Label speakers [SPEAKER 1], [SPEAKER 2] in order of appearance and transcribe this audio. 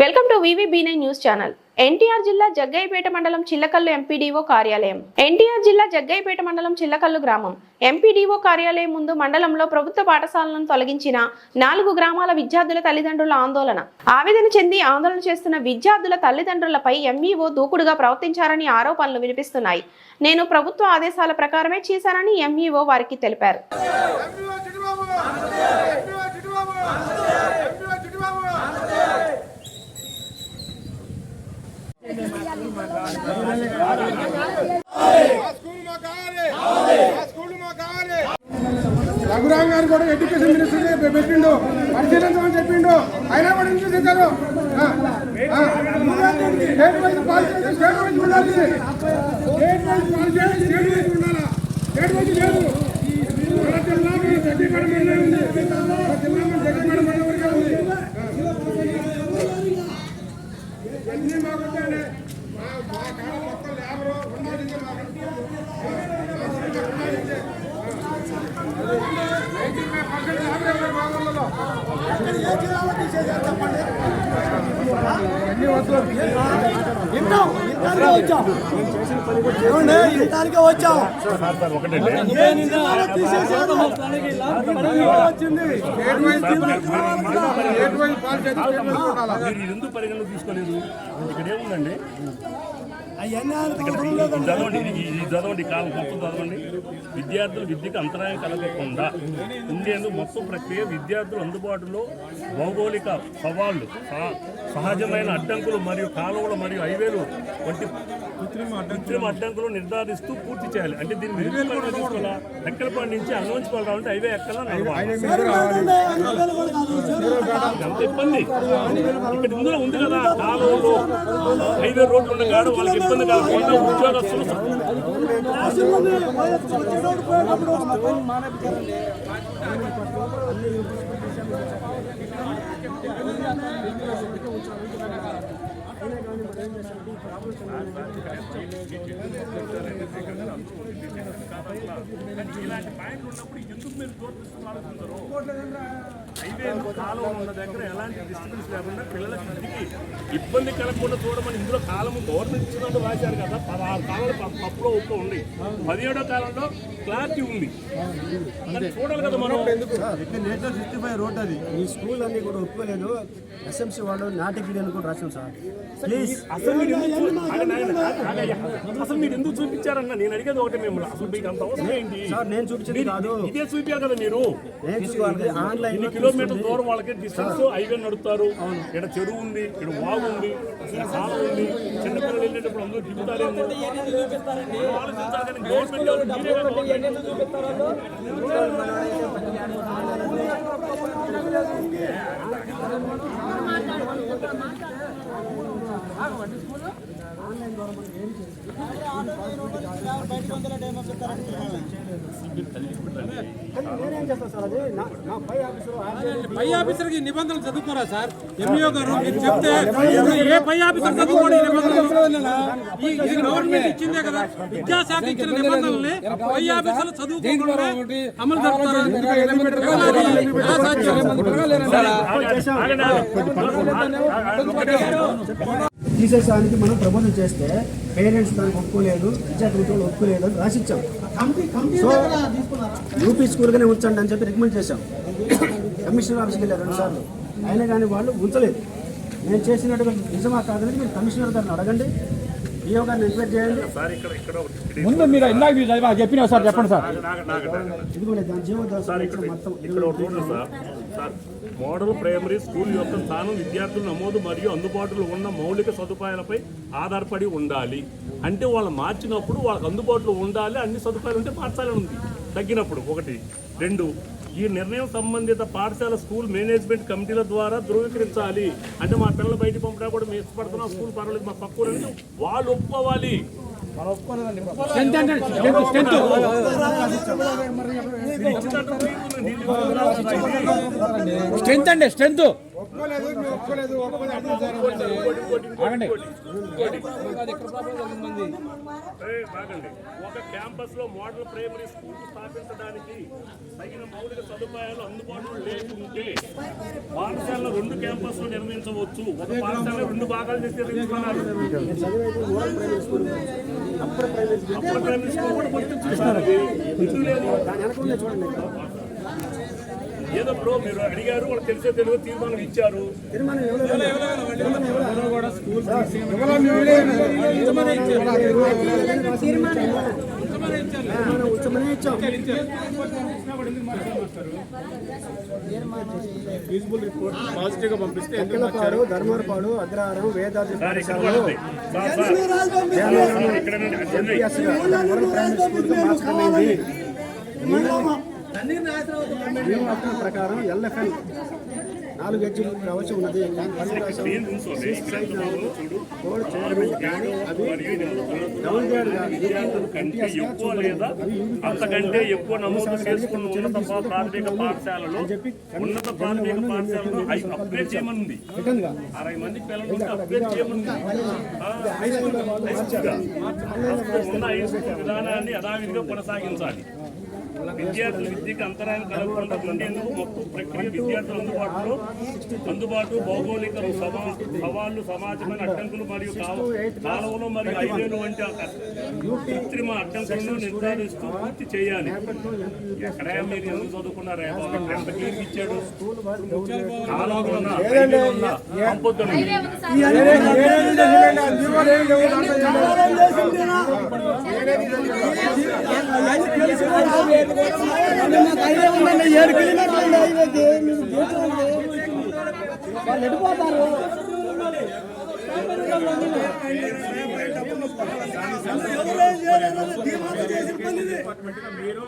[SPEAKER 1] Welcome to VV news channel. NTR జిల్లా జగ్గయ్యపేట మండలం Chillakallu MPDO కార్యాలయం. ఎన్టీఆర్ జిల్లా జగ్గయ్యపేట మండలం చిల్లకల్లు గ్రామం. ఎంపీడీఓ కార్యాలయం ముందు మండలంలో ప్రభుత్వ పాఠశాలను తొలగించిన నాలుగు గ్రామాల విద్యార్థుల తల్లిదండ్రుల ఆందోళన. ఆవేదన చెంది ఆందోళన చేస్తున్న విద్యార్థుల తల్లిదండ్రులపై ఎంఈఓ దూకుడుగా ప్రవర్తించారని ఆరోపణలు వినిపిస్తున్నాయి. నేను ప్రభుత్వ ఆదేశాల ప్రకారమే చేశానని ఎంఈఓ వారికి తెలిపారు.
[SPEAKER 2] రఘురామ్ గారు కూడా ఎడ్యుకేషన్ మినిస్టర్ పెట్టిండు. పరిశీలించమని చెప్పిండు. అయినా కూడా ఎందుకు చేశారు state wise policy state wise ఉండాలి. State wise policy state wise ఉండాలి స్టేట్ వైజ్ లేదు మన జిల్లా మన జగ్గేపేట మండలం ఉంది మన జిల్లా మన జగ్గేపేట మండలం వరకే ఉంది ఇవన్నీ మాకుంటాయండి మా మా కాడ మొత్తం లేబరు ఉండాల్సిందే మాకు నైన్టీ ఫైవ్ పర్సెంట్ లేబర్ ఎవరు మా ఊళ్ళలో
[SPEAKER 3] ఇంటానికే వచ్చాం
[SPEAKER 2] state wise state wise policy అయితే స్టేట్ వైజ్ ఉండాలా
[SPEAKER 4] మీరు ఇది ఎందుకు పరిగణలో తీసుకోలేదు? ఇక్కడ ఏముందండి చదవండి ఇది ఇది చదవండి ఈ కాలం మొత్తం చదవండి. విద్యార్థులు విద్యకు అంతరాయం కలగకుండా ఉండేందుకు మొత్తం ప్రక్రియ విద్యార్థులు అందుబాటులో భౌగోళిక సవాళ్ళు సహ- సహజమైన అడ్డంకులు మరియు కాలువలు మరియు హైవేలు వంటి కృత్రిమ అడ్డంకులు. నిర్ధారిస్తూ పూర్తి చేయాలి. అంటే దీన్ని పరిగణలోకి తీసుకోవాలా? లెక్కలపాటి నుంచి అన్వంచుకోవాలి రావాలంటే హైవే ఎక్కలా నడవాలి ఎంత ఇబ్బంది. ఇక్కడ ఇందులో ఉంది కదా కాలువలు. హైవే రోడ్లు ఉన్న కాడు వాళ్ళకి ఇబ్బంది కాకుండా ఉద్యోగస్తులు ఇలాంటి పాయింట్లు ఉన్నప్పుడు ఎందుకు మీరు తోపిస్తున్న ఆలోచించరు ఉన్న దగ్గర ఎలాంటి డిస్టర్బెన్స్ లేకుండా పిల్లలకి ఇంటికి ఇబ్బంది కలగకుండా చూడమని ఇందులో కాలము గవర్నమెంట్ ఇచ్చినట్టు రాశారు కదా. పదహారు కాలాలు పప్పులో ఉప్పు ఉంది. పదిహేడో కాలంలో క్లారిటీ ఉంది. చూడాలి కదా మనం.
[SPEAKER 3] నేషనల్ సిక్స్టీ ఫైవ్ రోడ్ అది. ఈ స్కూల్ అన్ని కూడా ఒప్పుకోలేదు. ఎస్ఎంసీ వాళ్ళు నాటికి అని కూడా రాశాం సార్. ప్లీజ్
[SPEAKER 4] అసలు మీరు ఎందుకు. అసలు మీరు ఎందుకు చూపించారన్న నేను అడిగేది ఒకటి మిమ్మల్ని. అసలు మీకు అంత అవసరం ఏంటి?
[SPEAKER 3] సార్ నేను చూపించింది కాదు.
[SPEAKER 4] ఇదే చూపించారు కదా మీరు.
[SPEAKER 3] ఆన్లైన్
[SPEAKER 4] ఇన్ని కిలోమీటర్ దూరం వాళ్ళకి డిస్టెన్స్ హైవే నడుపుతారు. ఇక్కడ చెరువు ఉంది ఇక్కడ వాగు ఉంది ఇక్కడ కాలం ఉంది. చిన్నపిల్లలు వెళ్ళేటప్పుడు అందరూ కానీ గవర్నమెంట్
[SPEAKER 3] పై
[SPEAKER 5] ఆఫీసర్కి నిబంధనలు చదువుకోరా సార్? ఎంఈఓ గారు మీరు చెప్తే ఏ పై ఆఫీసర్ చదువుకోండి ఈ నిబంధనలు? ఇది గవర్నమెంట్ ఇచ్చిందే కదా. విద్యాశాఖ ఇచ్చిన నిబంధనల్ని పై ఆఫీసర్లు చదువుకోకుండా అమలు జరుపుతారా?
[SPEAKER 3] తీసేసానికి మనం ప్రపోజల్ చేస్తే పేరెంట్స్ దానికి ఒప్పుకోలేదు విద్యార్థులు ఒప్పుకోలేదు అని రాసిచ్చాం. సో యూపీ స్కూల్గానే ఉంచండి అని చెప్పి రికమెండ్ చేశాం. కమిషనర్ ఆఫీస్కి వెళ్ళారు రెండు సార్లు. అయినా కానీ వాళ్ళు ఉంచలేదు. నేను చేసినట్టుగా నిజమా కాదని మీరు కమిషనర్ గారిని అడగండి. ఈఓ గారిని ఎంక్వైరీ చేయండి.
[SPEAKER 4] సార్ ఇక్కడ ఇక్కడ ఒకటి ఇక్కడ
[SPEAKER 5] ముందు మీరు ఇందాక మీరు చదివా చెప్పినా సార్ చెప్పండి.
[SPEAKER 3] ఇదిగోండి దాని జీవోదాసం మొత్తం
[SPEAKER 4] సార్ మోడల్ ప్రైమరీ స్కూల్ యొక్క స్థానం విద్యార్థుల నమోదు మరియు అందుబాటులో ఉన్న మౌలిక సదుపాయాలపై ఆధారపడి ఉండాలి. అంటే వాళ్ళు మార్చినప్పుడు వాళ్ళకి అందుబాటులో ఉండాలి అన్ని సదుపాయాలు ఉంటే మార్చాలని ఉంది. తగ్గినప్పుడు ఒకటి. రెండు ఈ నిర్ణయం సంబంధిత పాఠశాల స్కూల్ మేనేజ్మెంట్ కమిటీల ద్వారా ధృవీకరించాలి. అంటే మా పిల్లలు బయట పంపినా కూడా మేము ఇష్టపడుతున్నాం స్కూల్ పర్వాలేదు మా పక్క వాళ్ళు ఒప్పుకోవాలి.
[SPEAKER 5] స్ట్రెంత్ అండి స్ట్రెంత్ ఆగండి.
[SPEAKER 4] ఒక క్యాంపస్లో మోడల్ ప్రైమరీ స్కూల్ స్థాపించడానికి తగిన మౌలిక సదుపాయాలు అందుబాటులో లేకుంటే పాఠశాల రెండు క్యాంపస్లు నిర్మించవచ్చు. ఒక పాఠశాల రెండు భాగాలు చేసి నిర్మిస్తున్నారు.
[SPEAKER 3] అప్పుడు ప్రైవేట్ స్కూల్
[SPEAKER 4] అప్పుడు ప్రైమరీ స్కూల్ కూడా కొంచెం చూస్తారు అది. ఎందుకు లేదు
[SPEAKER 3] దాని వెనక చూడండి
[SPEAKER 4] ఏదో బ్రో మీరు అడిగారు వాళ్ళు తెలిసే తెలుగు తీర్మానం ఇచ్చారు
[SPEAKER 3] ధర్మవరపాడు అగ్రహారం వేదాద్రి
[SPEAKER 4] సార్
[SPEAKER 3] ప్రకారం ఎల్ఎఫ్ఎల్ నాలుగు ఎడ్జీలు కావచ్చు ఉన్నది. చైర్మన్ కానీ అవి డౌన్ గ్రేడ్
[SPEAKER 4] అంతకంటే ఎక్కువ నమోదు చేసుకున్న ఉన్నత ప్రాథమిక పాఠశాలలో ఉన్నత ప్రాథమిక పాఠశాలలో అప్గ్రేడ్ చేయమనుంది అరవై మంది పిల్లలు అప్గ్రేడ్ చేయమనుంది ఉన్న హై స్కూల్ విధానాన్ని యథావిధిగా కొనసాగించాలి. విద్యార్థుల విద్యకు అంతరాయం కలగకుండా ఉండేందుకు మొత్తం ప్రక్రియ విద్యార్థులు అందుబాటులో అందుబాటు భౌగోళిక సవాళ్ళు సమాజమైన అడ్డంకులు మరియు కాలువలు మరియు హైవేలు వంటి కృత్రిమ అడ్డంకులను నిర్ధారిస్తూ పూర్తి చేయాలి ఎక్కడైనా మీరు ఎందుకు ఎంత ఇచ్చాడు కాలువలు ఏడు కిలోమీటర్లు హైవేకి మీకు గేట్ ఉంది వాళ్ళు ఎడిపోతారు మీరు